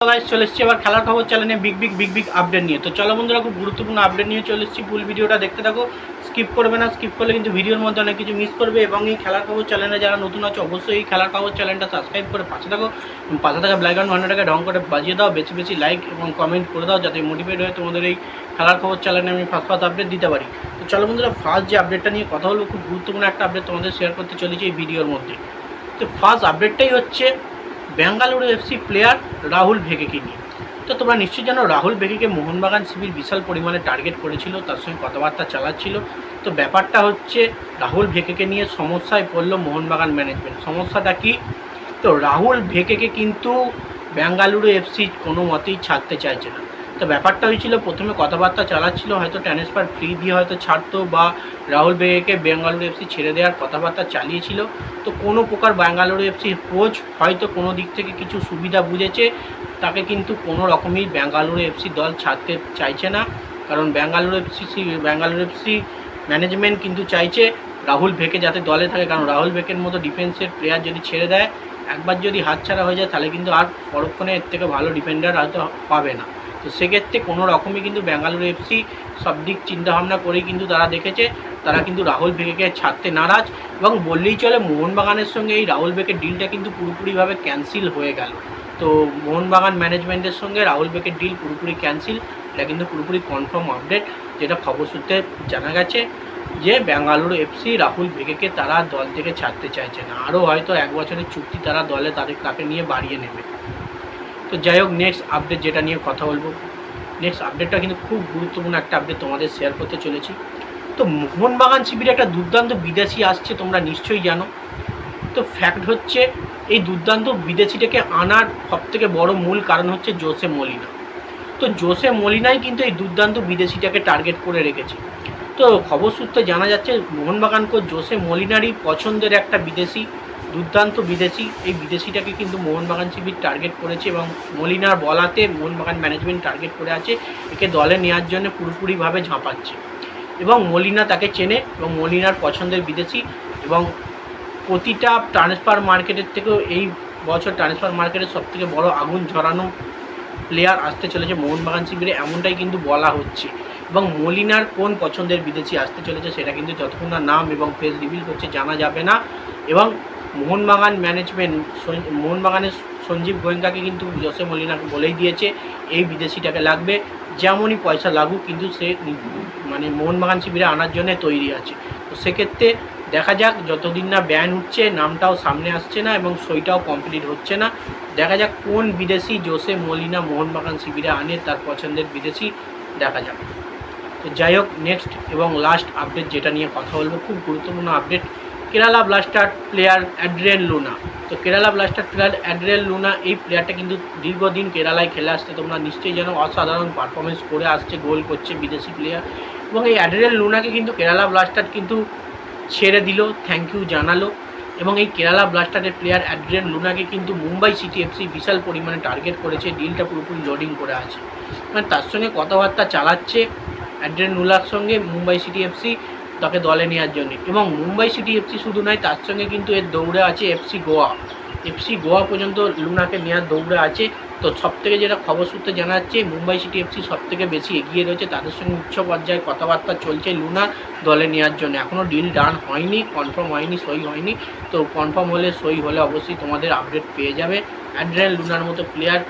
Guys চলে এসেছি আবার খেলার খবর চ্যানেলে big big big big update নিয়ে। তো চলো বন্ধুরা, খুব গুরুত্বপূর্ণ আপডেট নিয়ে চলে এসেছি। ফুল ভিডিওটা দেখতে থাকো। স্কিপ করবে না স্কিপ করলে কিন্তু ভিডিওর মধ্যে অনেক কিছু মিস করবে এবং এই খেলার খবর চ্যানেলে যারা নতুন আছে, অবশ্যই এই খেলার খবর চ্যানেলটা সাবস্ক্রাইব করে পাশে থাকো পাশে থাকা ব্ল্যাক অ্যান্ড ঘন্টাটাকে ঢং করে বাজিয়ে দাও, বেশি বেশি লাইক এবং কমেন্ট করে দাও, যাতে মোটিভেট হয়ে তোমাদের এই খেলার খবর চ্যানেলে আমি ফার্স্ট ফার্স্ট আপডেট দিতে পারি। তো চলো বন্ধুরা ফার্স্ট যে আপডেটটা নিয়ে কথা বলব, খুব গুরুত্বপূর্ণ একটা আপডেট তোমাদের শেয়ার করতে চলেছি এই ভিডিওর মধ্যে। তো ফার্স্ট আপডেটটাই হচ্ছে বেঙ্গালুরু এফসি প্লেয়ার রাহুল ভেগেকে নিয়ে। তো তোমরা নিশ্চয়ই জানো, রাহুল ভেগেকে মোহনবাগান শিবির বিশাল পরিমাণে টার্গেট করেছিল, তার সঙ্গে কথাবার্তা চালাচ্ছিল। তো ব্যাপারটা হচ্ছে, রাহুল ভেকেকে নিয়ে সমস্যায় পড়ল মোহনবাগান ম্যানেজমেন্ট সমস্যাটা কি? তো রাহুল ভেকেকে কিন্তু বেঙ্গালুরু এফসি কোনো মতেই ছাড়তে চাইছে না। তো ব্যাপারটা হয়েছিল, প্রথমে কথাবার্তা চালাচ্ছিল, হয়তো ট্রান্সফার ফ্রি দিয়ে হয়তো ছাড়তো বা রাহুল বেগেকে বেঙ্গালুরু এফসি ছেড়ে দেওয়ার কথাবার্তা চালিয়েছিল। তো কোনো প্রকার বেঙ্গালুরু এফসির কোচ হয়তো কোনো দিক থেকে কিছু সুবিধা বুঝেছে, তাকে কিন্তু কোনো রকমই বেঙ্গালুরু এফসি দল ছাড়তে চাইছে না। কারণ বেঙ্গালুরু এফসি সি বেঙ্গালুরু এফসি ম্যানেজমেন্ট কিন্তু চাইছে রাহুল ভেকে যাতে দলে থাকে। কারণ রাহুল ভেকের মতো ডিফেন্সের প্লেয়ার যদি ছেড়ে দেয়, একবার যদি হাতছাড়া হয়ে যায়, তাহলে কিন্তু আর পরক্ষণে এর থেকে ভালো ডিফেন্ডার হয়তো পাবে না। তো সেক্ষেত্রে কোনো রকমই কিন্তু বেঙ্গালুরু এফসি সব দিক চিন্তাভাবনা করেই কিন্তু তারা দেখেছে। তারা কিন্তু রাহুল বেগেকে ছাড়তে নারাজ এবং বললেই চলে মোহনবাগানের সঙ্গে এই রাহুল বেগের ডিলটা কিন্তু পুরোপুরিভাবে ক্যান্সেল হয়ে গেল। তো মোহনবাগান ম্যানেজমেন্টের সঙ্গে রাহুল বেকের ডিল পুরোপুরি ক্যান্সেল এটা কিন্তু পুরোপুরি কনফার্ম আপডেট যেটা খবর সূত্রে জানা গেছে যে বেঙ্গালুরু এফসি রাহুল বেগেকে তারা দল থেকে ছাড়তে চাইছে না। আরও হয়তো এক বছরের চুক্তি তারা দলে তাদের তাকে নিয়ে বাড়িয়ে নেবে। তো যাই হোক নেক্সট আপডেট যেটা নিয়ে কথা বলব। নেক্সট আপডেটটা কিন্তু খুব গুরুত্বপূর্ণ একটা আপডেট তোমাদের শেয়ার করতে চলেছি। তো মোহনবাগান শিবিরে একটা দুর্দান্ত বিদেশি আসছে, তোমরা নিশ্চয়ই জানো। তো ফ্যাক্ট হচ্ছে, এই দুর্দান্ত বিদেশিটাকে আনার সবথেকে বড় মূল কারণ হচ্ছে জোসে মলিনা। তো জোসে মলিনাই কিন্তু এই দুর্দান্ত বিদেশিটাকে টার্গেট করে রেখেছে। তো খবর সূত্রে জানা যাচ্ছে মোহনবাগান কোচ জোসে মলিনারই পছন্দের একটা বিদেশি। দুর্দান্ত বিদেশি, এই বিদেশিটাকে কিন্তু মোহনবাগান শিবির টার্গেট করেছে এবং মলিনার বলাতে মোহনবাগান ম্যানেজমেন্ট টার্গেট করে আছে। একে দলে নেওয়ার জন্য পুরোপুরিভাবে ঝাঁপাচ্ছে। এবং মলিনা তাকে চেনে এবং মলিনার পছন্দের বিদেশি এবং প্রতিটা ট্রান্সফার মার্কেটের থেকেও এই বছর ট্রান্সফার মার্কেটের সবথেকে বড় আগুন ঝরানো প্লেয়ার আসতে চলেছে মোহনবাগান শিবিরে, এমনটাই কিন্তু বলা হচ্ছে। এবং মলিনার কোন পছন্দের বিদেশি আসতে চলেছে সেটা কিন্তু যতক্ষণ না নাম এবং ফেস রিভিল করছে জানা যাবে না। এবং মোহনবাগান ম্যানেজমেন্ট মোহনবাগানের সঞ্জীব গোয়েঙ্কাকে কিন্তু জোসে মলিনাকে বলেই দিয়েছে, এই বিদেশিটাকে লাগবে, যেমনই পয়সা লাগুক, কিন্তু সে মানে মোহনবাগান শিবিরে আনার জন্য তৈরি আছে। তো সেক্ষেত্রে দেখা যাক, যতদিন না ব্যান উঠছে নামটাও সামনে আসছে না এবং সইটাও কমপ্লিট হচ্ছে না। দেখা যাক কোন বিদেশি জোসে মলিনা মোহনবাগান শিবিরে আনে, তার পছন্দের বিদেশি দেখা যাক। তো যাই হোক নেক্সট এবং লাস্ট আপডেট যেটা নিয়ে কথা বলব, খুব গুরুত্বপূর্ণ update Kerala blaster player Adrian Luna তো Kerala blaster player Adrian Luna এই প্লেয়ারটা কিন্তু দীর্ঘদিন কেরালায় খেলে আসছে। তোমরা নিশ্চয়ই জানো, অসাধারণ পারফরমেন্স করে আসছে, গোল করছে বিদেশি প্লেয়ার এবং এই অ্যাড্রিয়ান লুনাকে কিন্তু কেরালা ব্লাস্টার কিন্তু ছেড়ে দিল থ্যাংক ইউ জানালো। এবং এই কেরালা ব্লাস্টারের প্লেয়ার অ্যাড্রিয়ান লুনাকে কিন্তু মুম্বাই সিটি এফসি বিশাল পরিমাণে টার্গেট করেছে ডিলটা পুরোপুরি লোডিং করে আছে। মানে তার সঙ্গে কথাবার্তা চালাচ্ছে অ্যাড্রিয়ান লুনার সঙ্গে মুম্বাই সিটি এফসি তাকে দলে নেওয়ার জন্য। এবং মুম্বাই সিটি এফসি শুধু নয়, তার সঙ্গে কিন্তু এর দৌড়ে আছে এফসি গোয়া। এফসি গোয়া পর্যন্ত লুনাকে নেওয়ার দৌড়ে আছে। তো সব থেকে যেটা খবর সূত্রে জানা যাচ্ছে, মুম্বাই সিটি এফসি সব থেকে বেশি এগিয়ে রয়েছে। তাদের সঙ্গে উচ্চ পর্যায়ে কথাবার্তা চলছে লুনা দলে নেওয়ার জন্য। এখনও ডিল ডান হয়নি, কনফার্ম হয়নি, সই হয়নি। তো কনফার্ম হলে সই হলে অবশ্যই তোমাদের আপডেট পেয়ে যাবে। অ্যাড্রিয়ান লুনার মতো প্লেয়ার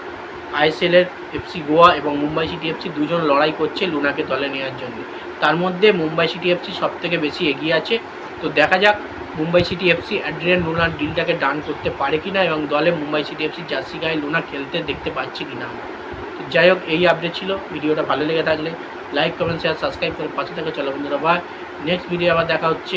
আইএসএলের এফসি গোয়া এবং মুম্বাই সিটি এফসি দুজন লড়াই করছে লুনাকে দলে নেওয়ার জন্য। তার মধ্যে মুম্বাই সিটি এফসি সব থেকে বেশি এগিয়ে আছে। তো দেখা যাক মুম্বাই সিটি এফসি অ্যাড্রিয়ান লুনার ডিলটাকে ডান করতে পারে কিনা এবং দলে মুম্বাই সিটি এফসি জার্সি গায়ে লুনা খেলতে দেখতে পাচ্ছি আমরা তো যাই হোক, এই আপডেট ছিল। ভিডিওটা ভালো লেগে থাকলে লাইক কমেন্ট শেয়ার সাবস্ক্রাইব করে পাশে থেকে চলো বন্ধুরা বা নেক্সট ভিডিও আবার দেখা হচ্ছে।